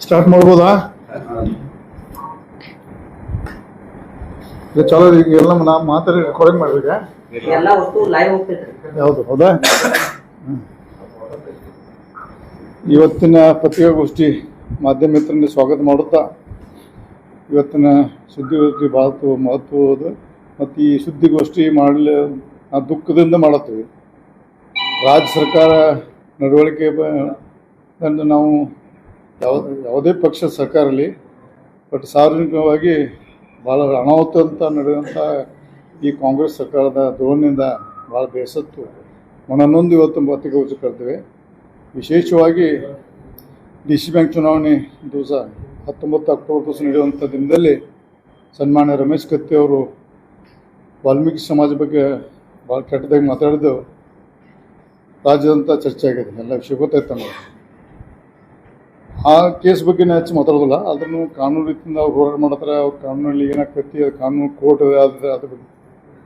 Start ಮಾಡ್ಬೋದಾ? ಇದು ಚಲೋ ಈಗ ಎಲ್ಲ ನಾವು ಮಾತಾಡಿ ರೆಕಾರ್ಡಿಂಗ್ ಮಾಡ್ಬೇಕಾ ಹೌದು ಹೌದಾ. ಇವತ್ತಿನ ಪತ್ರಿಕಾಗೋಷ್ಠಿ ಮಾಧ್ಯಮ ಮಿತ್ರನ ಸ್ವಾಗತ ಮಾಡುತ್ತಾ ಇವತ್ತಿನ ಸುದ್ದಿಗೋಷ್ಠಿ ಭಾಳ ತು- ಮಹತ್ವವಾದ ಮತ್ತು ಈ ಸುದ್ದಿಗೋಷ್ಠಿ ಮಾಡಲಿ ನಾವು ದುಃಖದಿಂದ ಮಾಡುತ್ತೀವಿ. ರಾಜ್ಯ ಸರ್ಕಾರ ನಡವಳಿಕೆ ಅನ್ನು ನಾವು ಯಾವ, ಯಾವುದೇ ಪಕ್ಷ ಸರ್ಕಾರ ಇರಲಿ ಬಟ್ ಸಾರ್ವಜನಿಕವಾಗಿ ಭಾಳ ಅನಾಹುತ ಅಂತ ನಡೆದಂಥ ಈ ಕಾಂಗ್ರೆಸ್ ಸರ್ಕಾರದ ಧೋರಣೆಯಿಂದ ಭಾಳ ಬೇಸತ್ತು. ಮನನೊಂದು ಇವತ್ತು ಪತ್ರಿಕಾಗೋಷ್ಠಿ ಕರೆದಿವೆ. ವಿಶೇಷವಾಗಿ ಡಿ ಸಿ ಬ್ಯಾಂಕ್ ಚುನಾವಣೆ ದಿವಸ, ಹತ್ತೊಂಬತ್ತು ಅಕ್ಟೋಬರ್ ದಿವಸ ನಡೆಯುವಂಥ ದಿನದಲ್ಲಿ ಸನ್ಮಾನ್ಯ ರಮೇಶ್ ಕತ್ತಿ ಅವರು ವಾಲ್ಮೀಕಿ ಸಮಾಜ ಬಗ್ಗೆ ಭಾಳ ಕೆಟ್ಟದಾಗಿ ಮಾತಾಡಿದ್ದು ರಾಜ್ಯದಂತ ಚರ್ಚೆ ಆಗಿದೆ ಎಲ್ಲ ವಿಷಯ ಗೊತ್ತಾಯ್ತು ನಮಗೆ. ಆ ಕೇಸ್ ಬಗ್ಗೆ ಹೆಚ್ಚು ಮಾತಾಡೋದಿಲ್ಲ. ಅದನ್ನು ಕಾನೂನು ರೀತಿಯಿಂದ ಅವ್ರು ಹೋರಾಟ ಮಾಡ್ತಾರೆ, ಅವ್ರ ಕಾನೂನಲ್ಲಿ ಏನಾಗ್ತೈತಿ, ಅದು ಕಾನೂನು ಕೋರ್ಟ್ ಅದ ಅದ್ರ ಬಗ್ಗೆ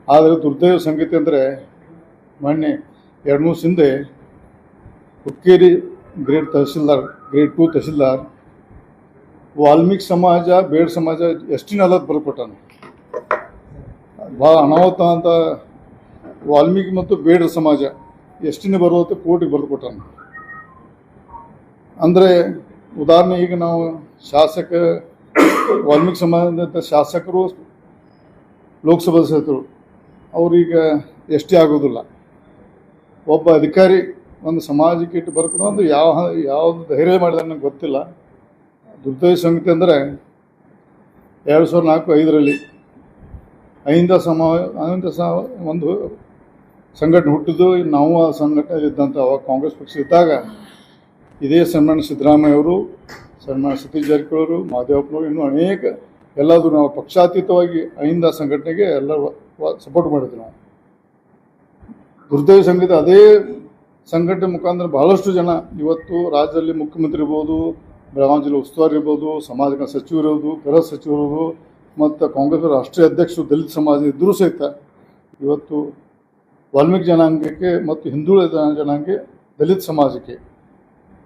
ಆದರೆ ದುರ್ದೈವ ಸಂಗತಿ ಅಂದರೆ ಮೊನ್ನೆ ಎರಡು ಮೂರು ಹಿಂದೆ Hukkeri grade tahsildar, grade two tahsildar, Valmiki ಸಮಾಜ, ಬೇಡ ಸಮಾಜ ಎಷ್ಟಿನ ಅಲ್ಲದ ಬರ್ಕೊಟ್ಟಾನ ಭಾಳ ಅನಾಹುತ ಅಂತ ವಾಲ್ಮೀಕಿ ಮತ್ತು ಬೇಡ ಸಮಾಜ ಎಷ್ಟಿನ ಬರುವಂತ ಕೋರ್ಟಿಗೆ ಬರೆದು ಕೊಟ್ಟಾನ? ಅಂದರೆ ಉದಾಹರಣೆ, ಈಗ ನಾವು ಶಾಸಕ, ವಾಲ್ಮೀಕಿ ಸಂಬಂಧಿತ ಶಾಸಕರು, ಲೋಕಸಭಾ ಸದಸ್ಯರು, ಅವ್ರೀಗ ಎಷ್ಟೇ ಆಗೋದಿಲ್ಲ. ಒಬ್ಬ ಅಧಿಕಾರಿ ಒಂದು ಸಮಾಜಕ್ಕೆ ಇಟ್ಟು ಬರ್ಕೊಂಡು ಒಂದು ಯಾವ, ಯಾವುದು ಧೈರ್ಯ ಮಾಡಿದ ನನಗೆ ಗೊತ್ತಿಲ್ಲ. ದುರ್ದೈವ ಸಂಗತಿ ಅಂದರೆ, ಎರಡು ಸಾವಿರದ ನಾಲ್ಕು ಐದರಲ್ಲಿ ಅಹಿಂದ ಸಮ ಅಹಿಂದ ಸ, ಒಂದು ಸಂಘಟನೆ ಹುಟ್ಟಿದ್ದು ನಾವು ಆ ಸಂಘಟನೆ ಇದ್ದಂಥ ಅವಾಗ ಕಾಂಗ್ರೆಸ್ ಪಕ್ಷ ಇದ್ದಾಗ ಇದೇ ಸನ್ಮಾನ ಸಿದ್ದರಾಮಯ್ಯ ಅವರು, ಸನ್ಮಾನ್ಯ ಸತೀಶ್ ಜಾರಕಿಹೊಳಿ ಮಾದೇವಪ್ಪನವರು ಇನ್ನೂ ಅನೇಕ ಎಲ್ಲಾದರೂ ನಾವು ಪಕ್ಷಾತೀತವಾಗಿ ಅಹಿಂದ ಸಂಘಟನೆಗೆ ಎಲ್ಲ ಸಪೋರ್ಟ್ ಮಾಡಿದ್ವಿ ನಾವು. ದುರ್ದೈವ ಸಂಗೀತ ಅದೇ ಸಂಘಟನೆ ಮುಖಾಂತರ ಬಹಳಷ್ಟು ಜನ ಇವತ್ತು ರಾಜ್ಯದಲ್ಲಿ ಮುಖ್ಯಮಂತ್ರಿ ಇರ್ಬೋದು ಬೆಳಗಾವಿ ಜಿಲ್ಲೆ ಉಸ್ತುವಾರಿ ಇರ್ಬೋದು, ಸಮಾಜ ಕಲ್ಯಾಣ ಸಚಿವರು ಇರ್ಬೋದು, ಗೃಹ ಸಚಿವರು ಮತ್ತು ಕಾಂಗ್ರೆಸ್ ರಾಷ್ಟ್ರೀಯ ಅಧ್ಯಕ್ಷರು, ದಲಿತ ಸಮಾಜ ಇದ್ದರೂ ಸಹಿತ ಇವತ್ತು ವಾಲ್ಮೀಕಿ ಜನಾಂಗಕ್ಕೆ ಮತ್ತು ಹಿಂದುಳಿದ ಜನ- ಜನಾಂಗಕ್ಕೆ, ದಲಿತ ಸಮಾಜಕ್ಕೆ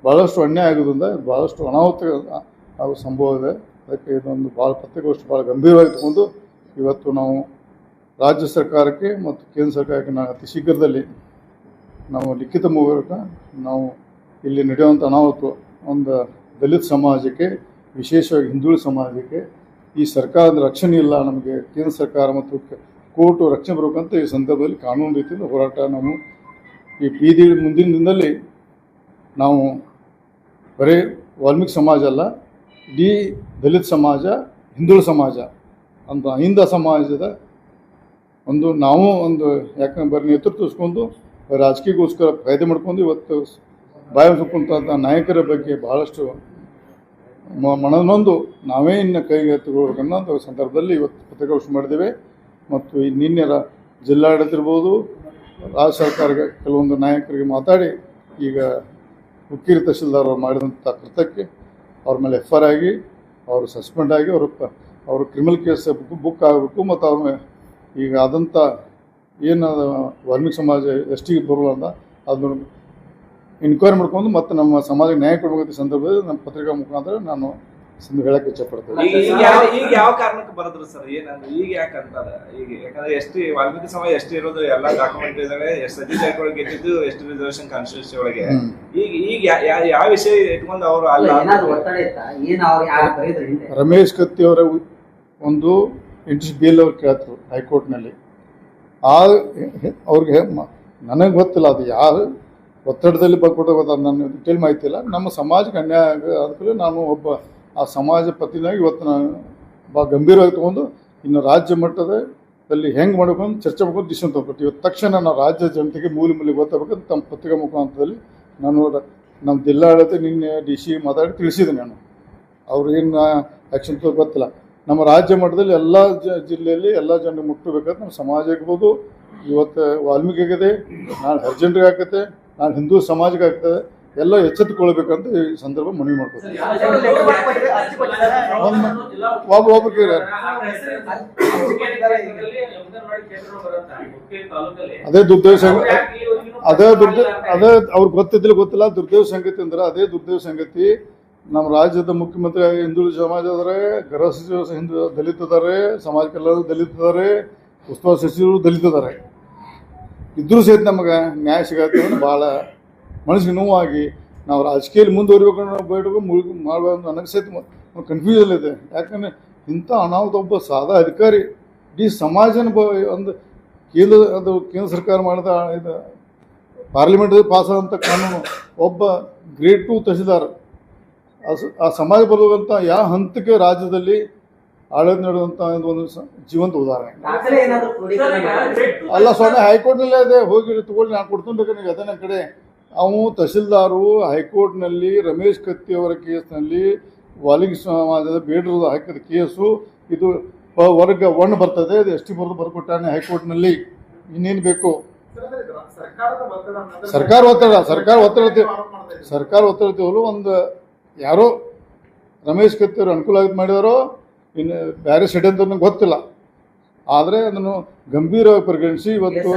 ಭಾಳಷ್ಟು ಅನ್ಯಾಯ ಆಗೋದ್ರಿಂದ ಭಾಳಷ್ಟು ಅನಾಹುತ ಆಗೋ ಸಂಭವ ಇದೆ. ಅದಕ್ಕೆ ಇದೊಂದು ಭಾಳ ಪತ್ರಿಕೋಷ್ಠಿ ಭಾಳ ಗಂಭೀರವಾಗಿ ತಗೊಂಡು ಇವತ್ತು ನಾವು ರಾಜ್ಯ ಸರ್ಕಾರಕ್ಕೆ ಮತ್ತು ಕೇಂದ್ರ ಸರ್ಕಾರಕ್ಕೆ ನಾವು ಅತಿ ಶೀಘ್ರದಲ್ಲಿ ನಾವು ಲಿಖಿತ ಮೂಲಕ ನಾವು ಇಲ್ಲಿ ನಡೆಯುವಂಥ ಅನಾಹುತ ಒಂದು ದಲಿತ ಸಮಾಜಕ್ಕೆ, ವಿಶೇಷವಾಗಿ ಹಿಂದುಳಿದ ಸಮಾಜಕ್ಕೆ, ಈ ಸರ್ಕಾರದ ರಕ್ಷಣೆ ಇಲ್ಲ, ನಮಗೆ ಕೇಂದ್ರ ಸರ್ಕಾರ ಮತ್ತು ಕೋರ್ಟು ರಕ್ಷಣೆ ಬರಬೇಕಂತ ಈ ಸಂದರ್ಭದಲ್ಲಿ ಕಾನೂನು ರೀತಿಯಲ್ಲಿ ಹೋರಾಟ ನಾವು ಈ ಬೀದಿ ಮುಂದಿನ ದಿನದಲ್ಲಿ ನಾವು ಬರೀ ವಾಲ್ಮೀಕಿ ಸಮಾಜ ಅಲ್ಲ, ಇಡೀ ದಲಿತ ಸಮಾಜ ಹಿಂದುಳಿದ ಸಮಾಜ ಅಂತ ಅಹಿಂದ ಸಮಾಜದ ಒಂದು ನಾವು ಒಂದು ಯಾಕಂದ್ರೆ ಬರೀ ನೇತೃತ್ವ ಇಸ್ಕೊಂಡು ರಾಜಕೀಯಗೋಸ್ಕರ ಫಾಯ್ದೆ ಮಾಡ್ಕೊಂಡು ಇವತ್ತು ಬಾಯಿ ನಾಯಕರ ಬಗ್ಗೆ ಬಹಳಷ್ಟು ಮನನೊಂದು ನಾವೇ ಇನ್ನು ಕೈಗೆ ತಗೊಳ್ಬೇಕನ್ನೋ ಸಂದರ್ಭದಲ್ಲಿ ಇವತ್ತು ಪತ್ರಿಕಾಗೋಷ್ಠಿ ಮಾಡಿದ್ದೇವೆ. ಮತ್ತು ಈ ನಿನ್ನೆ ಜಿಲ್ಲಾಡಳಿತ ಇರ್ಬೋದು, ರಾಜ್ಯ ಸರ್ಕಾರ ಕೆಲವೊಂದು ನಾಯಕರಿಗೆ ಮಾತಾಡಿ ಈಗ ಹುಕ್ಕೇರಿ ತಹಶೀಲ್ದಾರ್ ಅವರು ಮಾಡಿದಂಥ ಕೃತ್ಯಕ್ಕೆ ಅವ್ರ ಮೇಲೆ ಎಫ್ ಆರ್ ಆಗಿ ಅವರು ಸಸ್ಪೆಂಡ್ ಆಗಿ ಅವರು ಅವರು ಕ್ರಿಮಿನಲ್ ಕೇಸ್ ಬುಕ್ ಆಗಬೇಕು ಮತ್ತು ಅವ್ರ ಈಗ ಆದಂಥ ಏನು ವಾಲ್ಮೀಕಿ ಸಮಾಜ ಎಷ್ಟಿಗೆ ಬರಲ್ಲ ಅಂತ ಅದನ್ನ ಇನ್ಕ್ವೈರಿ ಮಾಡ್ಕೊಂಡು ಮತ್ತು ನಮ್ಮ ಸಮಾಜಕ್ಕೆ ನ್ಯಾಯ ಕೊಡಬೇಕಂತ ಸಂದರ್ಭದಲ್ಲಿ ನಮ್ಮ ಪತ್ರಿಕಾ ಮುಖಾಂತರ ನಾನು ಸಂದ ಹೇಳಕ್ಕೆ ಇಚ್ಛೆಪಡ್ತೇನೆ. ಈಗ ಈಗ ಯಾವ ಈಗ ಯಾವ ಕಾರಣಕ್ಕೆ ಬರದ್ರು ಸರ್? ಏನಂದ್ರೆ ಈಗ ಯಾಕೆ ಅಂತಾರೆ? ಈಗ ಯಾಕಂದ್ರೆ ಎಷ್ಟು ವಾಲ್ಮೀಕಿ ಸಮಯ ಎಷ್ಟು ಇರೋದು ಎಲ್ಲ ಡಾಕ್ಯುಮೆಂಟ್ ಇದಾವೆ ಎಷ್ಟು ಸತೀಶ್ ಒಳಗೆ ಗೆದ್ದಿದ್ದು ಎಷ್ಟು ರಿಸರ್ವೇಶನ್ ಕಾನ್ಸ್ಟಿಟ್ಯೂನ್ಸಿ ಒಳಗೆ. ಹ್ಮ್. ಈಗ ಈಗ ಯಾ- ಯಾ- ಯಾವ ವಿಷಯ ಇಟ್ಕೊಂಡು ಅವರು ಅಲ್ಲ ಒತ್ತಡ ಇತ್ತ? ಏನ್ ಅವ್ರು ಯಾರು ಬರೀದ್ರ ಹಿಂದೆ? ರಮೇಶ್ ಕತ್ತಿ ಅವರ ಒಂದು ಇಂಟ್ರೆಸ್ಟ್ ಬಿಲ್ ಅವ್ರು ಕೇಳ್ತರು ಹೈಕೋರ್ಟ್ನಲ್ಲಿ. ಆ ಅವ್ರಿಗೆ ಮ- ನನಗೆ ಗೊತ್ತಿಲ್ಲ ಅದು ಯಾರು ಒತ್ತಡದಲ್ಲಿ ಬರ್ಕೊಟ್ಟು ಗೊತ್ತಾಗ ನನ್ನ ಡಿಟೇಲ್ ಮಾಹಿತಿ ಇಲ್ಲ. ನಮ್ಮ ಸಮಾಜಕ್ಕೆ ಅನ್ಯಾಯ ಆಗ- ಅದಕ್ಕೆ ನಾನು ಒಬ್ಬ ಆ ಸಮಾಜ ಪತಿನಾಗಿ ಇವತ್ತು ನಾನು ಭಾಳ ಗಂಭೀರವಾಗಿ ತಗೊಂಡು ಇನ್ನು ರಾಜ್ಯ ಮಟ್ಟದಲ್ಲಿ ಹೆಂಗೆ ಮಾಡಬೇಕು ಅಂತ ಚರ್ಚೆ ಮಾಡ್ಕೊಂಡು ಡಿಸಿಷನ್ ತೊಗೊಬಿಟ್ಟು ಇವತ್ತು ತಕ್ಷಣ ನಾವು ರಾಜ್ಯ ಜನತೆಗೆ ಮೂಲೆ ಮೂಲೆ ಗೊತ್ತಾಗಬೇಕಂತ ತಮ್ಮ ಪತ್ರಿಕಾ ಮುಖಾಂತರದಲ್ಲಿ ನಾನು ನಮ್ಮ ಜಿಲ್ಲಾಡಳಿತ ನಿನ್ನೆ ಡಿ ಸಿ ಮಾತಾಡಿ ತಿಳಿಸಿದೆ ನಾನು. ಅವ್ರು ಏನು ಆ್ಯಕ್ಷನ್ ತಗೋ ಗೊತ್ತಿಲ್ಲ. ನಮ್ಮ ರಾಜ್ಯ ಮಟ್ಟದಲ್ಲಿ ಎಲ್ಲ ಜ, ಜಿಲ್ಲೆಯಲ್ಲಿ ಎಲ್ಲ ಜನ ಮುಟ್ಟಬೇಕಾದ್ರೆ ನಮ್ಮ ಸಮಾಜ ಇರ್ಬೋದು ಇವತ್ತು ವಾಲ್ಮೀಕಿ ಆಗಿದೆ ನಾಳೆ ಹರಿಜನರಿಗೆ ಆಗ್ತದೆ ನಾಳೆ ಹಿಂದೂ ಸಮಾಜಕ್ಕೆ ಆಗ್ತದೆ. ಎಲ್ಲ ಎಚ್ಚೆತ್ತುಕೊಳ್ಬೇಕಂತ ಈ ಸಂದರ್ಭ ಮನವಿ ಮಾಡ್ಕೊತೀನಿ. ಅದೇ ದುರ್ದೇವ ಅದೇ ದುರ್ದ ಅದೇ ಅವ್ರಿಗೆ ಗೊತ್ತಿದ್ದಿಲ್ಲ, ಗೊತ್ತಿಲ್ಲ. ದುರ್ದೇವ ಸಂಗತಿ ಅಂದ್ರೆ ಅದೇ ದುರ್ದೇವ ಸಂಗತಿ. ನಮ್ಮ ರಾಜ್ಯದ ಮುಖ್ಯಮಂತ್ರಿ ಹಿಂದುಳಿದ ಸಮಾಜ ಆದರೆ ಗೃಹ ಸಚಿವರು ಹಿಂದೂ ದಲಿತ ಅದಾರೆ ಸಮಾಜ ಕಲ್ಯಾಣ ದಲಿತ ಇದಾರೆ, ಉಸ್ತುವಾರಿ ಸಚಿವರು ದಲಿತ ಇದ್ದಾರೆ ಇದ್ರೂ ಸಹಿತ ನಮಗೆ ನ್ಯಾಯ ಸಿಗತ್ತೆ ಭಾಳ ಮನಸ್ಸಿಗೆ ನೋವಾಗಿ ನಾವು ರಾಜಕೀಯದಲ್ಲಿ ಮುಂದುವರಿಬೇಕು ಅನ್ನೋ ಬೇಡಬೇಕು ಮುಳುಗು ಮಾಡಬೇಕು ನನಗೆ ಸಹಿತ ಕನ್ಫ್ಯೂಷನ್ ಇದೆ. ಯಾಕಂದ್ರೆ ಇಂಥ ಅನಾಹುತ ಒಬ್ಬ ಸಾದಾ ಅಧಿಕಾರಿ ಇಡೀ ಸಮಾಜನ ಬ ಒಂದು ಕೇಂದ್ರ ಅದು ಕೇಂದ್ರ ಸರ್ಕಾರ ಮಾಡಿದ ಇದು ಪಾರ್ಲಿಮೆಂಟ್ ಪಾಸ್ ಆದಂಥ ಕಾನೂನು ಒಬ್ಬ ಗ್ರೇಟ್ ಟು ತಹಸೀಲ್ದಾರ್. ಆ ಸ- ಆ ಸಮಾಜ ಬರುವಂಥ ಯಾವ ಹಂತಕ್ಕೆ ರಾಜ್ಯದಲ್ಲಿ ಆಡಳಿತ ನಡೆದಂಥ ಒಂದು ಸ- ಜೀವಂತ ಉದಾಹರಣೆ. ಅಲ್ಲ ಸ್ವಾಮಿ ಹೈಕೋರ್ಟ್ನಲ್ಲೇ ಅದೇ ಹೋಗಿ ತಗೊಳ್ಳಿ ನಾನು ಕೊಡ್ತೀನಿ ಬೇಕಾದ್ರೆ ಅದೇ ನನ್ನ ಕಡೆ. ಅವು ತಹಸೀಲ್ದಾರು, ಹೈಕೋರ್ಟ್ನಲ್ಲಿ, ರಮೇಶ್ ಕತ್ತಿ ಅವರ ಕೇಸ್ನಲ್ಲಿ ವಾಲಿಂಗ್ ಸಮಾಜದ ಬೇಡರು ಹಾಕಿದ ಕೇಸು. ಇದು ವರ್ಗ ಒಣ ಬರ್ತದೆ, ಅದು ಎಸ್ ಟಿ ಬರೆದು ಬರ್ಕೊಟ್ಟಾನೆ ಹೈಕೋರ್ಟ್ನಲ್ಲಿ. ಇನ್ನೇನು ಬೇಕು? ಸರ್ಕಾರ ಒತ್ತಡ ಸರ್ಕಾರ ಒತ್ತಡ. ಸರ್ಕಾರ ಒತ್ತಡ ಒಂದು, ಯಾರೋ ರಮೇಶ್ ಕತ್ತಿ ಅವರು ಅನುಕೂಲ ಆಗಿ ಮಾಡಿದಾರೋ, ಇನ್ನು ಬೇರೆ ಷಡ್ಯಂತ್ರ ನನಗೆ ಗೊತ್ತಿಲ್ಲ. ಆದರೆ ಅದನ್ನು ಗಂಭೀರವಾಗಿ ಪರಿಗಣಿಸಿ ಇವತ್ತು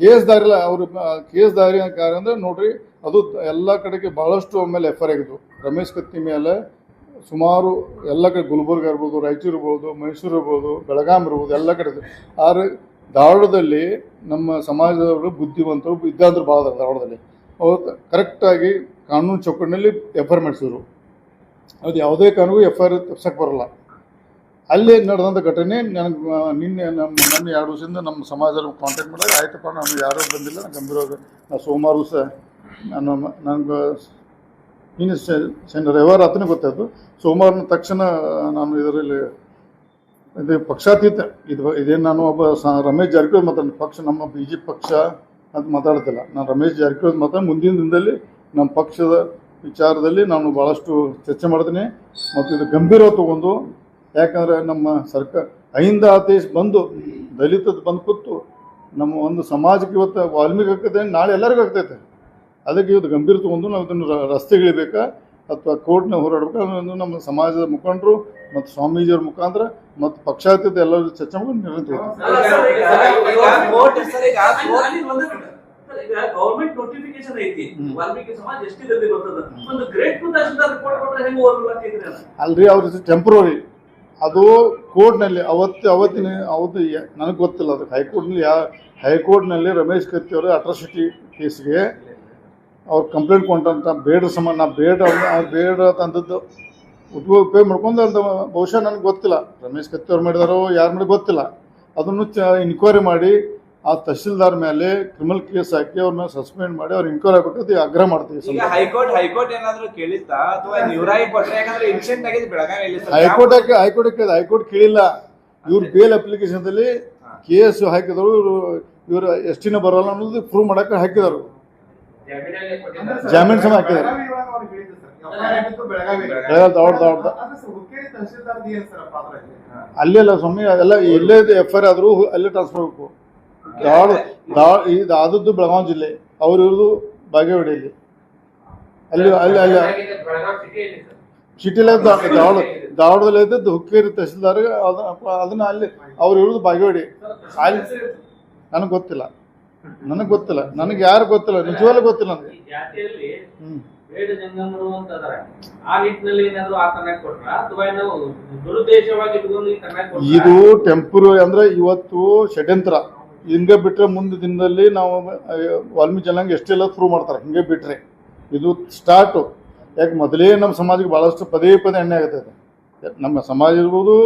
ಕೇಸ್ ದಾರಿ ಅವರು ಕೇಸ್ ದಾರಿ ಕಾರ್ಯ ಅಂದ್ರೆ ನೋಡ್ರಿ ಅದು ಎಲ್ಲ ಕಡೆಗೆ ಬಹಳಷ್ಟು ಆಮೇಲೆ ಎಫ್ ಐ ಆಗಿದ್ದು ರಮೇಶ್ ಕತ್ತಿ ಮೇಲೆ ಸುಮಾರು ಎಲ್ಲ ಕಡೆ ಗುಲ್ಬರ್ಗ ಇರ್ಬೋದು ರಾಯಚೂರು ಇರ್ಬೋದು ಮೈಸೂರು ಇರ್ಬೋದು ಬೆಳಗಾಂ ಇರ್ಬೋದು ಎಲ್ಲ ಕಡೆ ಆದರೆ ಧಾರವಾಡದಲ್ಲಿ ನಮ್ಮ ಸಮಾಜದವರು ಬುದ್ಧಿವಂತರು ವಿದ್ಯಾವಂತರು ಭಾಳ ಧಾರವಾಡದಲ್ಲಿ. ಅವ್ರು ಕರೆಕ್ಟಾಗಿ ಕಾನೂನು ಚೌಕಟ್ಟಿನಲ್ಲಿ ಎಫ್ ಐ ಆರ್ ಮಾಡಿಸಿದ್ರು. ಅದು ಯಾವುದೇ ಕಾರಣಕ್ಕೂ ಎಫ್ ಐ ಆರ್ ತಪ್ಸಕ್ಕೆ ಬರಲ್ಲ. ಅಲ್ಲಿ ನಡೆದಂಥ ಘಟನೆ, ನನಗೆ ನಿನ್ನೆ ನಮ್ಮ ನನ್ನ ಎರಡು ವರ್ಷದಿಂದ ನಮ್ಮ ಸಮಾಜದಲ್ಲಿ ಕಾಂಟ್ಯಾಕ್ಟ್ ಮಾಡಿದಾಗ, ಆಯ್ತಪ್ಪ, ನಾನು ಯಾರೂ ಬಂದಿಲ್ಲ, ನಾನು ಗಂಭೀರವಾಗಿ ನಾನು ಸೋಮವಾರ ಸಹ ನಾನು ನನಗೆ, ನಿನ್ನೆ ಶನಿ ರವಿವಾರ ಹತ್ತನೇ ಗೊತ್ತಾಯ್ತು. ಸೋಮವಾರ ತಕ್ಷಣ ನಾನು ಇದರಲ್ಲಿ ಇದು ಪಕ್ಷಾತೀತ, ಇದು, ಇದೇನು ನಾನು ಒಬ್ಬ ರಮೇಶ್ ಜಾರಕಿಹೊಳಿ ಮಾತಾಡ ಪಕ್ಷ, ನಮ್ಮ ಬಿ ಜೆ ಪಕ್ಷ ಅಂತ ಮಾತಾಡ್ತಿಲ್ಲ. ನಾನು ರಮೇಶ್ ಜಾರಕಿಹೊಳಿ ಮಾತಾಡಿ ಮುಂದಿನ ದಿನದಲ್ಲಿ ನಮ್ಮ ಪಕ್ಷದ ವಿಚಾರದಲ್ಲಿ ನಾನು ಭಾಳಷ್ಟು ಚರ್ಚೆ ಮಾಡ್ತೀನಿ. ಮತ್ತು ಇದು ಗಂಭೀರ ತಗೊಂಡು ಯಾಕಂದರೆ ನಮ್ಮ ಸರ್ಕಾರ ಅಹಿಂದ ಆತೇಶ್ ಬಂದು ದಲಿತದ ಬಂದು ಕೂತು ನಮ್ಮ ಒಂದು ಸಮಾಜಕ್ಕೆ ಇವತ್ತು ವಾಲ್ಮೀಕಿ ಆಗ್ತದೆ ನಾಳೆ ಎಲ್ಲರಿಗೂ ಆಗ್ತೈತೆ. ಅದಕ್ಕೆ ಇವತ್ತು ಗಂಭೀರ ತಗೊಂಡು ನಾವು ಇದನ್ನು ರಸ್ತೆಗಿಳಿಬೇಕಾ ಅಥವಾ ಕೋರ್ಟ್ನ ಹೋರಾಡಬೇಕಾ ಅನ್ನೋದು ನಮ್ಮ ಸಮಾಜದ ಮುಖಂಡರು ಮತ್ತು ಸ್ವಾಮೀಜಿಯವ್ರ ಮುಖಾಂತರ ಮತ್ತು ಪಕ್ಷಾತೀತ ಎಲ್ಲರೂ ಚರ್ಚೆ ಮಾಡಿ ನಿರ್ಣಯ ಈಗ ಗೌರ್ಮೆಂಟ್ ನೋಟಿಫಿಕೇಶನ್ ಐತಿ ವಾಲ್ಮೀಕಿ ಸಮಾಜ ಎಷ್ಟಿದೆ ಗೊತ್ತದ ಒಂದು ಗ್ರೇಟ್ ಟು ತಹಶೀಲ್ದಾರ್ ರಿಪೋರ್ಟ್ ಕೊಟ್ರೆ ಹೆಂಗ್ ಓದ್ಲಾಕಿದ್ರಿ ಅಲ್ಲ ಅಲ್ರಿ ಅವ್ರ ಟೆಂಪ್ರವರಿ ಅದು ಕೋರ್ಟ್ನಲ್ಲಿ ಅವತ್ತು ಅವತ್ತಿನ, ಅವತ್ತು ನನಗೆ ಗೊತ್ತಿಲ್ಲ ಅದು ಹೈಕೋರ್ಟ್ನಲ್ಲಿ ಯಾ, ಹೈಕೋರ್ಟ್ನಲ್ಲಿ ರಮೇಶ್ ಕತ್ತಿ ಅವರು ಅಟ್ರಾಸಿಟಿ ಕೇಸ್ಗೆ ಅವ್ರು ಕಂಪ್ಲೇಂಟ್ ಕೊಟ್ಟಂತ ಬೇಡ ಸಮ ಬೇಡ ಬೇಡ ತಂದದ್ದು ಉಪಯೋಗ ಪೇ ಮಾಡ್ಕೊಂಡು ಬಹುಶಃ ನನಗೆ ಗೊತ್ತಿಲ್ಲ. ರಮೇಶ್ ಕತ್ತಿ ಅವ್ರು ಮಾಡಿದಾರೋ ಯಾರು ಮಾಡಿ ಗೊತ್ತಿಲ್ಲ. ಅದನ್ನು ಚ ಇನ್ಕ್ವೈರಿ ಮಾಡಿ ಆ ತಹಶೀಲ್ದಾರ್ ಮೇಲೆ ಕ್ರಿಮಿನಲ್ ಕೇಸ್ ಹಾಕಿ ಅವ್ರನ್ನ ಸಸ್ಪೆಂಡ್ ಮಾಡಿ ಅವ್ರು ಇನ್ಕ್ವೈರಿ ಆಗ್ಬೇಕಂತ ಆಗ್ರಹ ಮಾಡ್ತೀವಿ ಈಗ. ಹೈಕೋರ್ಟ್ ಹೈಕೋರ್ಟ್ ಏನಾದ್ರು ಕೇಳಿತ್ತಾ ಅಥವಾ ನೀವ್ರಾಗಿ ಕೊಟ್ರೆ ಯಾಕಂದ್ರೆ ಇನ್ಸಿಡೆಂಟ್ ಆಗಿದೆ ಬೆಳಗಾವಿಯಲ್ಲಿ ಸರ್ ಹೈಕೋರ್ಟ್ ಹಾಕಿ ಹೈಕೋರ್ಟ್ ಹೈಕೋರ್ಟ್ ಕೇಳಿಲ್ಲ. ಇವ್ರು ಬೇಲ್ ಅಪ್ಲಿಕೇಶನ್ದಲ್ಲಿ ಕೇಸ್ ಹಾಕಿದ್ರು ಇವರು ಇವರು ಎಷ್ಟಿನ ಬರಲ್ಲ ಅನ್ನೋದು ಪ್ರೂವ್ ಮಾಡಕ್ಕೆ ಹಾಕಿದರು. ಜಾಮೀನ್ ಸಮ ಹಾಕಿದ್ದಾರೆ ಬೆಳಗಾವಿ ದಾವಡ್ ದಾವಡ್ ಅಲ್ಲೇ ಅಲ್ಲ ಸ್ವಾಮಿ ಅದೆಲ್ಲ ಎಲ್ಲೇ ಎಫ್ ಐ ಆರ್ ಆದರೂ ಅಲ್ಲೇ ಟ್ರಾನ್ಸ್ಫರ್ ಆಗಬೇಕು. ದಾವಡ್ ದಾವಡ್ ಈ ಆದದ್ದು ಬೆಳಗಾವಿ ಜಿಲ್ಲೆ ಅವ್ರು ಇರೋದು ಬಾಗೇವಾಡಿಯಲ್ಲಿ. ಅಲ್ಲಿ ಅಲ್ಲಿ ಅಲ್ಲಿ. ಸಿಟಿಲೇ ದಾವಡ ದಾವಡದಲ್ಲಿ ಇದ್ದದ್ದು ಹುಕ್ಕೇರಿ ತಹಸೀಲ್ದಾರ್ ಅದ- ಅದನ್ನ ಅಲ್ಲಿ ಅವ್ರು ಇರೋದು ಬಾಗೇವಾಡಿ. ಅಲ್ಲಿ ನನಗೆ ಗೊತ್ತಿಲ್ಲ. ನನಗೆ ಗೊತ್ತಿಲ್ಲ. ನನಗೆ ಯಾರು ಗೊತ್ತಿಲ್ಲ ನಿಜವಾಗ್ಲೂ ಗೊತ್ತಿಲ್ಲ ನನಗೆ. ಈ ಜಾತಿಯಲ್ಲಿ ಬೇಡ ಜಂಗಮರು ಅಂತ ಅದಾರ ಆ ನಿಟ್ಟಿನಲ್ಲಿ ಏನಾದ್ರು ಆ ಕನ್ನಡ ಕೊಟ್ರ? ಅಥವಾ ನಾವು ದುರುದ್ದೇಶವಾಗಿ ಇಟ್ಕೊಂಡು ಈ ಕನ್ನಡ ಕೊಟ್ರ? ಇದು ಟೆಂಪರರಿ ಅಂದ್ರೆ ಇವತ್ತು ಷಡ್ಯಂತ್ರ. ಹಿಂಗೆ ಬಿಟ್ಟರೆ ಮುಂದೆ ದಿನದಲ್ಲಿ ನಾವು ವಾಲ್ಮೀಕಿ ಜನಾಂಗ ಎಷ್ಟೆಲ್ಲ ಪ್ರೂವ್ ಮಾಡ್ತಾರೆ, ಹಿಂಗೆ ಬಿಟ್ಟರೆ ಇದು ಸ್ಟಾರ್ಟು ಯಾಕೆ ಮೊದಲೇ ನಮ್ಮ ಸಮಾಜಕ್ಕೆ ಭಾಳಷ್ಟು ಪದೇ ಪದೇ ಎಣ್ಣೆ ಆಗತೈತೆ ನಮ್ಮ ಸಮಾಜ ಇರ್ಬೋದು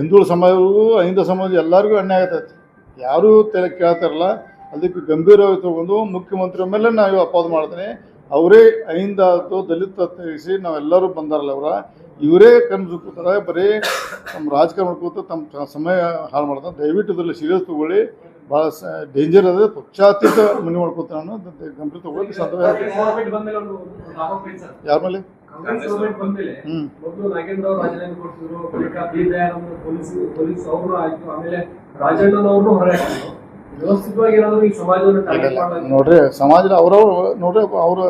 ಹಿಂದೂಳ ಸಮಾಜ ಇರ್ಬೋದು, ಅಹಿಂದ ಸಮಾಜ ಎಲ್ಲರಿಗೂ ಎಣ್ಣೆ ಆಗತೈತೆ ಯಾರೂ ತಲೆ ಕೇಳ್ತಾರಲ್ಲ ಅದಕ್ಕೆ ಗಂಭೀರವಾಗಿ ತಗೊಂಡು ಮುಖ್ಯಮಂತ್ರಿ ಮೇಲೆ ನಾವು ಅಪವಾದ ಮಾಡ್ತೀನಿ. ಅವರೇ ಅಹಿಂದ ಆಯಿತು ದಲಿತ ತಿಳಿಸಿ ನಾವೆಲ್ಲರೂ ಬಂದಾರಲ್ಲ ಅವರ, ಇವರೇ ಕಣ್ಣು ಕೂತಾರೆ ಬರೀ ನಮ್ಮ ರಾಜಕಾರಣ ಕೂತು ತಮ್ಮ ಸಮಯ ಹಾಳು ಮಾಡ್ತಾರೆ. ದಯವಿಟ್ಟು ಇದರಲ್ಲಿ ಸೀರಿಯಸ್ ತಗೊಳ್ಳಿ. ಭಾಳ ಡೇಂಜರ್ ಅದ ಪಕ್ಷಾತೀತ ಮನೆ ಮಾಡ್ಕೋತಾನೆ ಅನ್ನೋದು ಗಂಭೀರ ತಗೊಳ್ಳಿ ಸಾಧ್ಯ ಯಾರ ಮೇಲೆ. ನೋಡ್ರಿ ಸಮಾಜ ಅವ್ರವ್ರು ನೋಡ್ರಿ ಅವ್ರ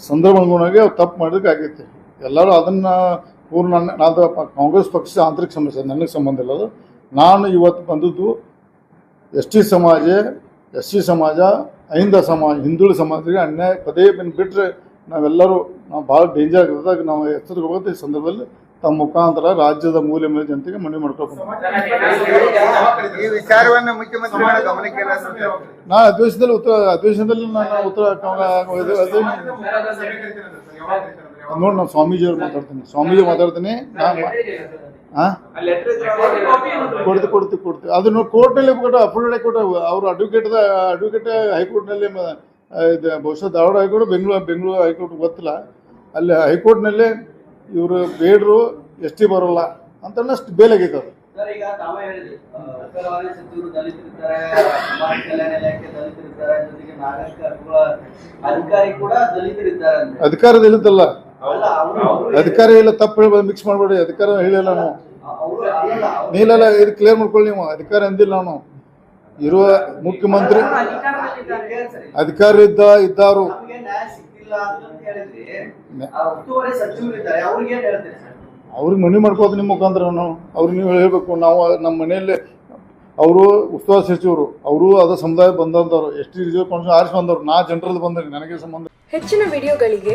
ಸಂದರ್ಭ ಅನುಗುಣವಾಗಿ ಅವ್ರು ತಪ್ಪು ಮಾಡಿದಕ್ಕೆ ಆಗೈತಿ. ಎಲ್ಲರೂ ಅದನ್ನ ಪೂರ್ಣ ನಾನು ಕಾಂಗ್ರೆಸ್ ಪಕ್ಷದ ಆಂತರಿಕ ಸಮಸ್ಯೆ ನನಗೆ ಸಂಬಂಧ ಇಲ್ಲ ಅದು. ನಾನು ಇವತ್ತು ಬಂದದ್ದು ಎಸ್ ಟಿ ಸಮಾಜ ಎಸ್ ಸಿ ಸಮಾಜ ಅಹಿಂದ ಸಮಾಜ ಹಿಂದುಳಿದ ಸಮಾಜಕ್ಕೆ ಅನ್ಯಾಯ ಪದೇ ಬಿನ್ ಬಿಟ್ಟರೆ ನಾವೆಲ್ಲರೂ ನಾವು ಭಾಳ ಡೇಂಜರ್ ಆಗಿರೋದಾಗ ನಾವು ಎಚ್ಚರಿಕೆ ಈ ಸಂದರ್ಭದಲ್ಲಿ ತಮ್ಮ ಮುಖಾಂತರ ರಾಜ್ಯದ ಮೂಲೆ ಮೇಲೆ ಜನತೆಗೆ ಮನವಿ ಮಾಡ್ಕೋಬೇಕು ಈ ವಿಚಾರವನ್ನು ಮುಖ್ಯಮಂತ್ರಿಗಳ ಗಮನಕ್ಕೆ ಏನಾದ್ರು ನಾನು ಅಧಿವೇಶನದಲ್ಲಿ ಉತ್ತರ ಅಧಿವೇಶನದಲ್ಲಿ ನಾನು ಉತ್ತರ ನೋಡಿ ನಾನು ಸ್ವಾಮೀಜಿಯವ್ರು ಮಾತಾಡ್ತೀನಿ. ಸ್ವಾಮೀಜಿ ಮಾತಾಡ್ತೀನಿ. ಕೊಡ್ತು ಕೊಡ್ತು ಕೊಡ್ತು ಅದನ್ನು ಕೋರ್ಟ್ನಲ್ಲಿ ಕೊಟ್ಟು ಅಫಿಡವಿಟ್ ಕೊಟ್ಟು ಅವರು ಅಡ್ವೊಕೇಟ್ ಅಡ್ವೊಕೇಟ್ ಹೈಕೋರ್ಟ್ನಲ್ಲಿ ನಲ್ಲಿ ಇದು ಬಹುಶಃ Dharwad high court Bengaluru Bengaluru high court ಗೊತ್ತಿಲ್ಲ. ಅಲ್ಲಿ ಹೈಕೋರ್ಟ್ನಲ್ಲಿ ಇವರು ಬೇಡರು ಎಸ್ ಟಿ ಬರೋಲ್ಲ ಅಂತ ಅಷ್ಟು ಬೇಲಾಗೈತೆ ಅದು ಅಧಿಕಾರದಲ್ಲಿದ್ದಲ್ಲ ಅಧಿಕಾರ ಇಲ್ಲ ತಪ್ಪು ಹೇಳ್ಬೋದು ಮಿಕ್ಸ್ ಮಾಡಬೇಡಿ ಅಧಿಕಾರ ಹೇಳಿಲ್ಲ ನಾವು. ನೀಲೆಲ್ಲ ಇದು ಕ್ಲಿಯರ್ ಮಾಡ್ಕೊಳ್ಳಿ ನೀವು ಅಧಿಕಾರ ಅಂದಿಲ್ಲ ನಾನು ಇರುವ ಮುಖ್ಯಮಂತ್ರಿ ಅಧಿಕಾರಿ ಅಧಿಕಾರ ಇದ್ದ ಇದ್ದಾರು. ನಮ್ಗೆ ನ್ಯಾಯ ಸಿಗ್ತಿಲ್ಲ ಅಂತ ಹೇಳಿದ್ರಿ ಆ ಉಸ್ತುವಾರಿ ಸಚಿವರಿದ್ದಾರೆ ಅವ್ರಿಗೆ ಏನ್ ಹೇಳ್ತೀರಿ ಸರ್? ಅವ್ರಿಗೆ ಮನವಿ ಮಾಡ್ಕೋದು ನಿಮ್ಮ ಮುಖಾಂತರ ನಾವು ಅವ್ರಿಗೆ ನೀವು ಹೇಳ್ಬೇಕು ನಾವು ನಮ್ಮ ಮನೆಯಲ್ಲಿ ಅವರು ಉಸ್ತುವಾರಿ ಸಚಿವರು ಅವರು ಅದ ಸಮುದಾಯ ಬಂದಂತವ್ರು ಎಷ್ಟು ರಿಸರ್ವ್ ಕೌನ್ಸಿಲ್ ಆರಿಸಿ ಬಂದವರು ನಾ ಜನರಲ್ಲಿ ಬಂದ್ರಿ ನನಗೆ ಸಂಬಂಧ ಹೆಚ್ಚಿನ ವಿಡಿಯೋಗಳಿಗೆ